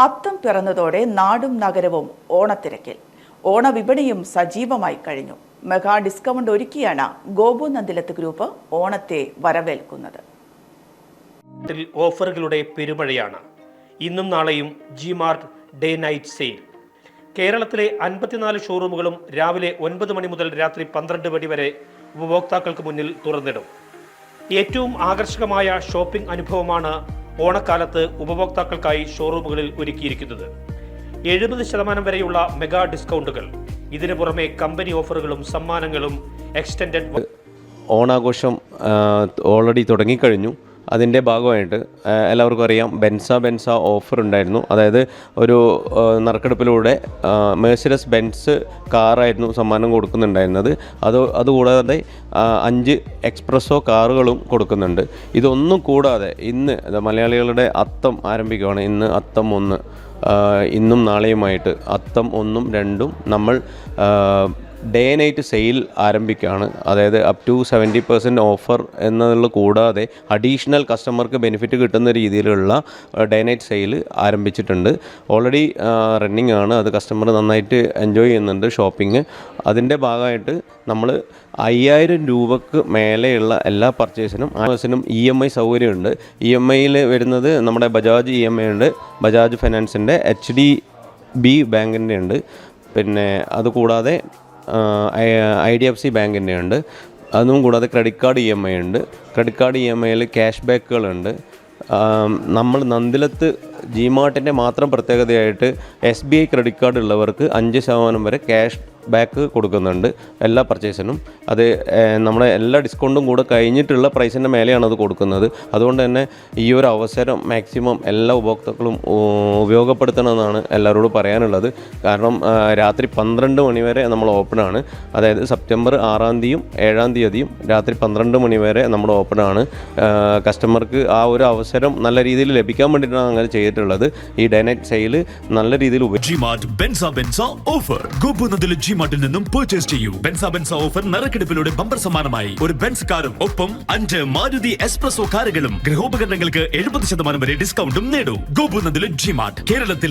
അത്തം പിറന്നതോടെ നാടും നഗരവും ഓണത്തിരക്കിൽ. ഓണവിപണിയും സജീവമായി കഴിഞ്ഞു. മെഗാ ഡിസ്കൗണ്ട് ഒരുക്കിയാണ് ഗോപു നന്ദിലത്ത് ഗ്രൂപ്പ് ഓണത്തെ വരവേൽക്കുന്നത്. ഓഫറുകളുടെ പെരുമഴയാണ്. ഇന്നും നാളെയും G Mart day night sale. കേരളത്തിലെ അൻപത്തിനാല് ഷോറൂമുകളും രാവിലെ ഒൻപത് മണി മുതൽ രാത്രി പന്ത്രണ്ട് മണി വരെ ഉപഭോക്താക്കൾക്ക് മുന്നിൽ തുറന്നിടും. ഏറ്റവും ആകർഷകമായ ഷോപ്പിംഗ് അനുഭവമാണ് ഓണക്കാലത്ത് ഉപഭോക്താക്കൾക്കായി ഷോറൂമുകളിൽ ഒരുക്കിയിരിക്കുന്നത്. എഴുപത് ശതമാനം വരെയുള്ള മെഗാ ഡിസ്കൗണ്ടുകൾ. ഇതിനു പുറമെ കമ്പനി ഓഫറുകളും സമ്മാനങ്ങളും എക്സ്റ്റൻഡ് ഓണാഘോഷം ഓൾറെഡി തുടങ്ങിക്കഴിഞ്ഞു. അതിന്റെ ഭാഗമായിട്ട് എല്ലാവർക്കും അറിയാം ബെൻസ ബെൻസ ഓഫർ ഉണ്ടായിരുന്നു. അതായത് ഒരു നറുക്കെടുപ്പിലൂടെ മേഴ്സിഡസ് ബെൻസ് കാറായിരുന്നു സമ്മാനം കൊടുക്കുന്നുണ്ടായിരുന്നത്. അത് അതുകൂടാതെ അഞ്ച് എക്സ്പ്രസ്സോ കാറുകളും കൊടുക്കുന്നുണ്ട്. ഇതൊന്നും കൂടാതെ ഇന്ന് മലയാളികളുടെ അത്തം ആരംഭിക്കുകയാണ് ഇന്ന് അത്തം ഒന്ന് ഇന്നും നാളെയുമായിട്ട് അത്തം ഒന്നും രണ്ടും നമ്മൾ ഡേ നൈറ്റ് സെയിൽ ആരംഭിക്കുകയാണ്. അതായത് up to seventy percent offer എന്നുള്ള കൂടാതെ അഡീഷണൽ കസ്റ്റമർക്ക് ബെനിഫിറ്റ് കിട്ടുന്ന രീതിയിലുള്ള ഡേ നൈറ്റ് സെയിൽ ആരംഭിച്ചിട്ടുണ്ട്. ഓൾറെഡി റണ്ണിങ് ആണ്. അത് കസ്റ്റമർ നന്നായിട്ട് എൻജോയ് ചെയ്യുന്നുണ്ട് ഷോപ്പിംഗ് അതിന്റെ ഭാഗമായിട്ട് നമ്മൾ അയ്യായിരം രൂപക്ക് മേലെയുള്ള എല്ലാ പർച്ചേസിനും ആസിനും ഇ എം ഐ സൗകര്യമുണ്ട്. ഇ എം ഐയിൽ വരുന്നത് നമ്മുടെ ബജാജ് ഇ എം ഐ ഉണ്ട്. ബജാജ് ഫിനാൻസിന്റെ എച്ച് ഡി ബി ബാങ്കിന്റെ ഉണ്ട്. പിന്നെ അതുകൂടാതെ ഐ ഡി എഫ് സി ബാങ്കിന്റെ ഉണ്ട് അതും കൂടാതെ credit card E M I ഉണ്ട്. ക്രെഡിറ്റ് കാർഡ് ഇ എം ഐയിൽ ക്യാഷ് ബാക്കുകളുണ്ട്. നമ്മൾ നന്ദിലത്ത് ജിമാർട്ടിന്റെ മാത്രം പ്രത്യേകതയായിട്ട് S B I credit card ഉള്ളവർക്ക് അഞ്ച് ശതമാനം വരെ ക്യാഷ് ബാക്ക് കൊടുക്കുന്നുണ്ട്. എല്ലാ പർച്ചേസിനും അത് നമ്മുടെ എല്ലാ ഡിസ്കൗണ്ടും കൂടെ കഴിഞ്ഞിട്ടുള്ള പ്രൈസിന്റെ മേലെയാണ് അത് കൊടുക്കുന്നത്. അതുകൊണ്ട് തന്നെ ഈ ഒരു അവസരം മാക്സിമം എല്ലാ ഉപഭോക്താക്കളും ഉപയോഗപ്പെടുത്തണമെന്നാണ് എല്ലാവരോടും പറയാനുള്ളത്. കാരണം രാത്രി പന്ത്രണ്ട് മണി വരെ നമ്മൾ ഓപ്പണാണ് അതായത് സെപ്റ്റംബർ ആറാം തീയതിയും ഏഴാം തീയതിയും രാത്രി പന്ത്രണ്ട് മണി വരെ നമ്മൾ ഓപ്പണാണ് കസ്റ്റമർക്ക് ആ ഒരു അവസരം നല്ല രീതിയിൽ ലഭിക്കാൻ വേണ്ടിയിട്ടാണ് അങ്ങനെ ചെയ്തിട്ടുള്ളത്. ഈ ഡേ നൈറ്റ് സെയിൽ നല്ല രീതിയിൽ ഉപയോഗി ഗോപുനന്ദിലെ ജിമാർട്ടിൽ നിന്നും പർച്ചേസ് ചെയ്യൂ. ബെൻസ ബെൻസ ഓഫർ നറുക്കെടുപ്പിലൂടെ ബമ്പർ സമ്മാനമായി ഒരു ബെൻസ് കാറും ഒപ്പം അഞ്ച് മാരുതി എക്സ്പ്രസോ കാറുകളും. ഗൃഹോപകരണങ്ങൾക്ക് എഴുപത് ശതമാനം വരെ ഡിസ്കൗണ്ടും നേടൂ. ജി മാർട്ട് കേരളത്തിൽ